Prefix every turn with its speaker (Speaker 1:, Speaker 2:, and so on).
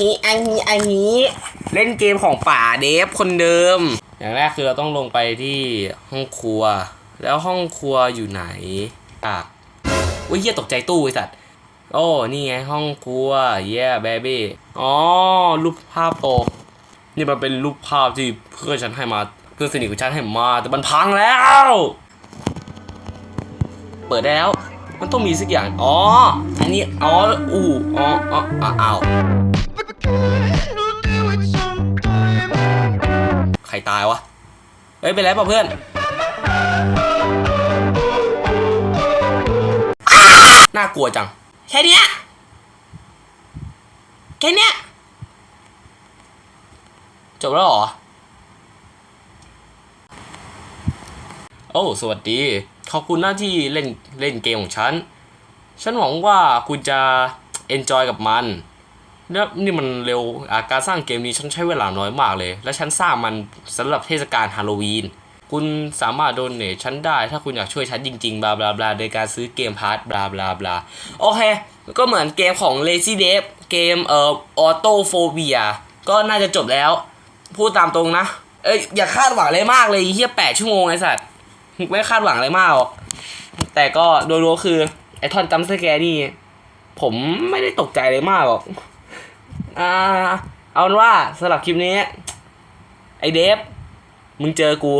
Speaker 1: นี้อันนี้อันนี้เล่นเกมของป่าเดฟคนเดิม อย่างแรกคือเราต้องลงไปที่ห้องครัว แล้วห้องครัวอยู่ไหนอะอุ้ยเหี้ยตกใจตู้ไอสัตว์โอ้นี่ไงห้องครัวเย่เบบี้อ๋อรูปภาพโตนี่มันเป็นรูปภาพที่เพื่อนฉันให้มาเพื่อนสนิทของฉันให้มาแต่มันพังแล้ว เปิดได้แล้วมันต้องมีสักอย่าง อ๋อ อันนี้ อ๋อ อู้ อ๋อ อ๋ออ้าว ใครตายวะ เฮ้ยเป็นไรเปล่าเพื่อนอ้าน่ากลัวจัง แค่เนี้ย แค่เนี้ย จบแล้วเหรอ โอ้ สวัสดี ขอบคุณหน้าที่เล่นเล่นเกมของฉัน ฉันหวังว่าคุณจะ enjoy กับมัน แล้วนี่มันเร็วการสร้างเกมนี้ฉันใช้เวลาน้อยมากเลย และฉันสร้างมันสำหรับเทศกาลฮาโลวีน คุณสามารถโดนเนทฉันได้ถ้าคุณอยากช่วยฉันจริงๆ บลาบลาบลาโดยการซื้อเกมพาร์ทบลาบลาบลาโอเค ก็เหมือนเกมของ Lazy Dev เกมเอ่อ Auto Phobia ก็น่าจะจบแล้ว พูดตามตรงนะ เอ้ยอย่าคาดหวังอะไรมากเลยเฮียแปดชั่วโมงไอ้สัตว์ไม่คาดหวังอะไรมากหรอกแต่ก็โดยรวมคือไอ้ทอนจัมป์สแกร์นี่ผมไม่ได้ตกใจเลยมากหรอก อ่า เอาเป็นว่าสำหรับคลิปนี้ ไอเดฟ มึงเจอกู